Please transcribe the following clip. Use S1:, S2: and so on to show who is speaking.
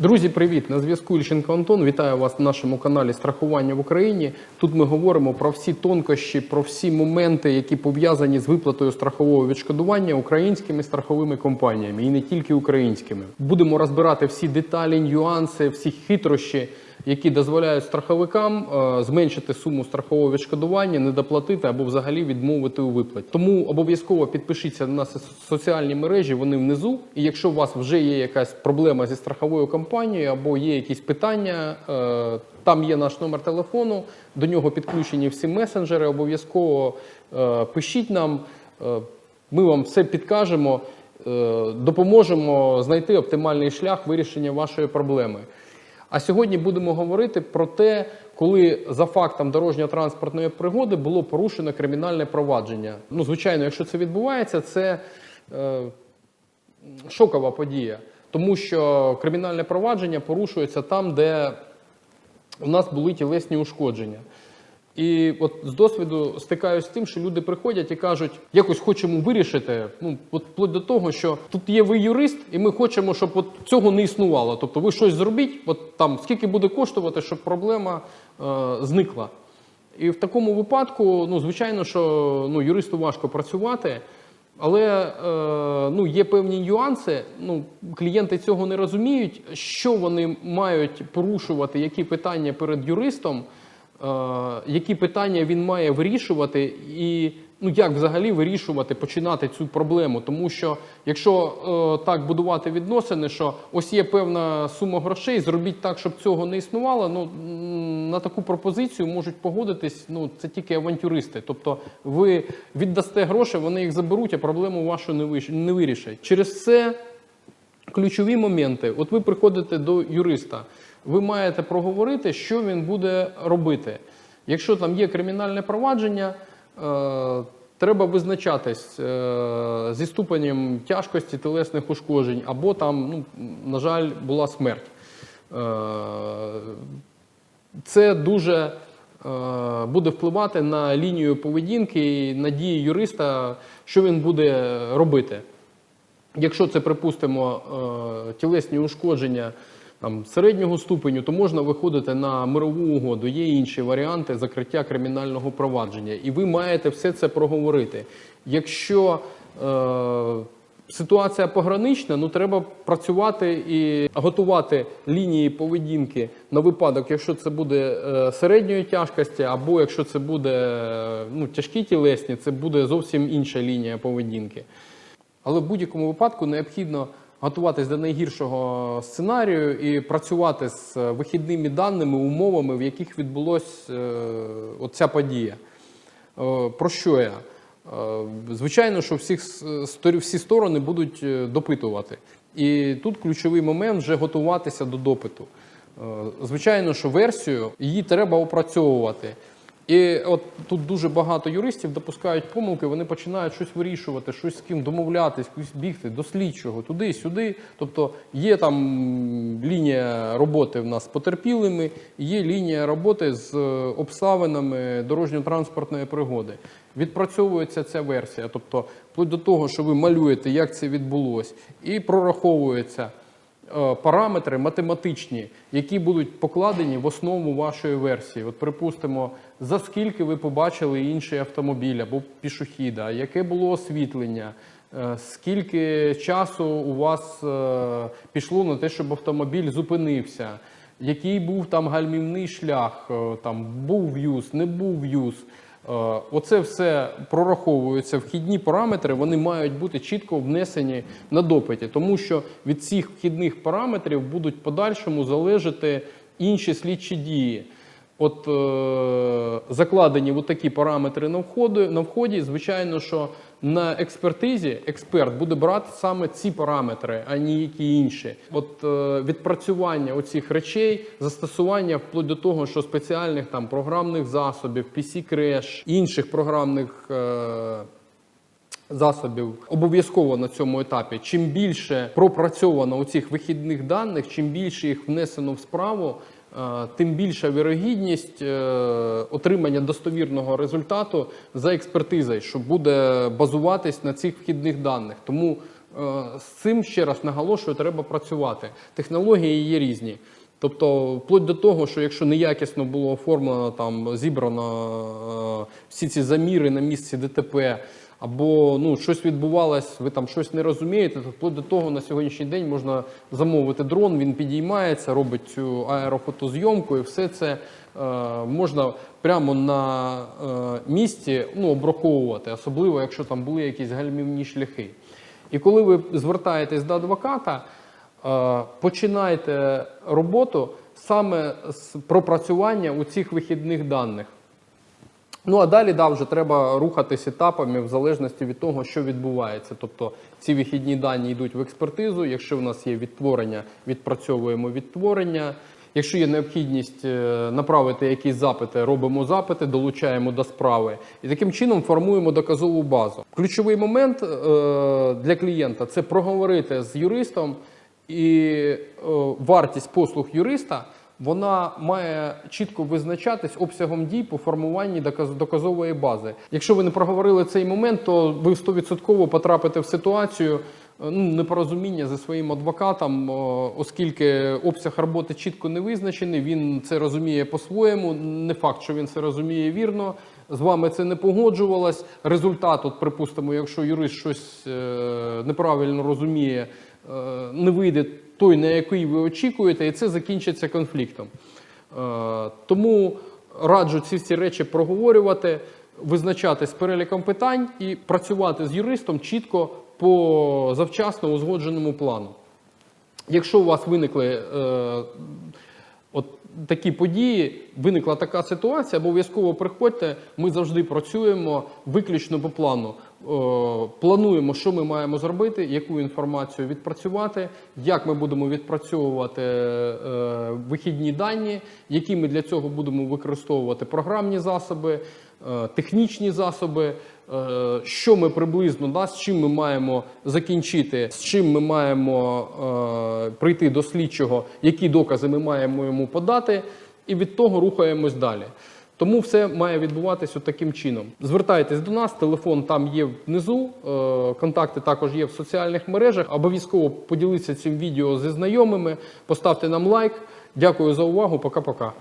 S1: Друзі, привіт! На зв'язку Ільченко Антон. Вітаю вас на нашому каналі Страхування в Україні. Тут ми говоримо про всі тонкощі, про всі моменти, які пов'язані з виплатою страхового відшкодування українськими страховими компаніями і не тільки українськими. Будемо розбирати всі деталі, нюанси, всі хитрощі, які дозволяють страховикам е, зменшити суму страхового відшкодування, не доплатити або взагалі відмовити у виплаті. Тому обов'язково підпишіться на нас соціальні мережі, вони внизу. І якщо у вас вже є якась проблема зі страховою компанією або є якісь питання, е, там є наш номер телефону, до нього підключені всі месенджери. Обов'язково е, пишіть нам, ми вам все підкажемо, допоможемо знайти оптимальний шлях вирішення вашої проблеми. А сьогодні будемо говорити про те, коли за фактом дорожньо-транспортної пригоди було порушено кримінальне провадження. Ну, звичайно, якщо це відбувається, це е, шокова подія, тому що кримінальне провадження порушується там, де у нас були тілесні ушкодження. І от з досвіду стикаюся з тим, що люди приходять і кажуть, якось хочемо вирішити. Ну, от вплоть до того, що тут є ви юрист, і ми хочемо, щоб от цього не існувало. Тобто, ви щось зробіть, от там скільки буде коштувати, щоб проблема е, зникла. І в такому випадку, ну звичайно, що ну, юристу важко працювати. Але е, ну, є певні нюанси. Ну, клієнти цього не розуміють, що вони мають порушувати, які питання перед юристом, які питання він має вирішувати, і ну, як взагалі вирішувати, починати цю проблему. Тому що якщо е, так будувати відносини, що ось є певна сума грошей, зробіть так, щоб цього не існувало. Ну на таку пропозицію можуть погодитись. Ну це тільки авантюристи. Тобто, ви віддасте гроші, вони їх заберуть, а проблему вашу не вирішать. Через це ключові моменти. От ви приходите до юриста, ви маєте проговорити, що він буде робити. Якщо там є кримінальне провадження, е, треба визначатись е, зі ступенем тяжкості телесних ушкоджень, або там, ну, на жаль, була смерть. Е, це дуже е, буде впливати на лінію поведінки і на дії юриста, що він буде робити. Якщо це, припустимо, е, тілесні ушкодження там, середнього ступеню, то можна виходити на мирову угоду. Є інші варіанти закриття кримінального провадження. І ви маєте все це проговорити. Якщо е, ситуація погранична, ну треба працювати і готувати лінії поведінки на випадок, якщо це буде е, середньої тяжкості, або якщо це буде е, ну, тяжкі тілесні, це буде зовсім інша лінія поведінки. Але в будь-якому випадку необхідно готуватись до найгіршого сценарію і працювати з вихідними даними, умовами, в яких відбулася оця подія. Е, Про що я? Е, Звичайно, що всіх всі сторони будуть е, допитувати. І тут ключовий момент вже готуватися до допиту. Е, Звичайно, що версію її треба опрацьовувати. І от тут дуже багато юристів допускають помилки, вони починають щось вирішувати, щось з ким домовлятись, кудись бігти до слідчого, туди, сюди. Тобто є там лінія роботи в нас з потерпілими, є лінія роботи з е, обставинами дорожньо-транспортної пригоди. Відпрацьовується ця версія, тобто вплоть до того, що ви малюєте, як це відбулося, і прораховується параметри математичні, які будуть покладені в основу вашої версії. От, припустимо, за скільки ви побачили інший автомобіль або пішохіда, яке було освітлення, е, скільки часу у вас е, пішло на те, щоб автомобіль зупинився, який був там гальмівний шлях, е, там був в'юз, не був в'юз. Е, Оце все прораховується. Вхідні параметри вони мають бути чітко внесені на допиті, тому що від цих вхідних параметрів будуть подальшому залежати інші слідчі дії. От е, закладені от такі параметри на вході, на вході, звичайно, що на експертизі експерт буде брати саме ці параметри, а ніякі інші. От е, відпрацювання оцих речей, застосування вплоть до того, що спеціальних там програмних засобів, PC Crash, інших програмних. Е, засобів обов'язково на цьому етапі. Чим більше пропрацьовано у цих вихідних даних, чим більше їх внесено в справу, тим більша вірогідність е, отримання достовірного результату за експертизою, що буде базуватись на цих вхідних даних. Тому З цим ще раз наголошую, треба працювати. Технології є різні. Тобто, вплоть до того, що якщо неякісно було оформлено там зібрано е, всі ці заміри на місці ДТП, або ну щось відбувалось, ви там щось не розумієте, то вплоть до того на сьогоднішній день можна замовити дрон, він підіймається, робить цю аерофотозйомку, і все це е, можна прямо на е, місці ну, обраховувати, особливо якщо там були якісь гальмівні шляхи. І коли ви звертаєтесь до адвоката, е, починайте роботу саме з пропрацювання у цих вихідних даних. Ну а далі да, вже треба рухатись етапами в залежності від того, що відбувається. Тобто ці вихідні дані йдуть в експертизу. Якщо в нас є відтворення, відпрацьовуємо відтворення. Якщо є необхідність е, направити якісь запити, робимо запити, долучаємо до справи і таким чином формуємо доказову базу. Ключовий момент е, для клієнта це проговорити з юристом і е, вартість послуг юриста вона має чітко визначатись обсягом дій по формуванні доказ- доказової бази. Якщо ви не проговорили цей момент, то ви 100% потрапите в ситуацію е, ну, непорозуміння зі своїм адвокатом, оскільки обсяг роботи чітко не визначений, він це розуміє по-своєму. Не факт, що він це розуміє вірно. З вами це не погоджувалось. Результат, от, припустимо, якщо юрист щось е, неправильно розуміє, е, не вийде той, на який ви очікуєте, і це закінчиться конфліктом. Е, Тому раджу ці всі речі проговорювати, визначати з переліком питань і працювати з юристом чітко по завчасно узгодженому плану. Якщо у вас виникли е, от такі події, виникла така ситуація, обов'язково приходьте. Ми завжди працюємо виключно по плану. Е, плануємо, що ми маємо зробити, яку інформацію відпрацювати, як ми будемо відпрацьовувати е, вихідні дані, які ми для цього будемо використовувати програмні засоби, е, технічні засоби. Що ми приблизно да, з чим ми маємо закінчити, з чим ми маємо прийти до слідчого, які докази ми маємо йому подати, і від того рухаємось далі. Тому все має відбуватися таким чином. Звертайтесь до нас, телефон там є внизу, е, контакти також є в соціальних мережах. Обов'язково поділіться цим відео зі знайомими, поставте нам лайк. Дякую за увагу. Пока-пока.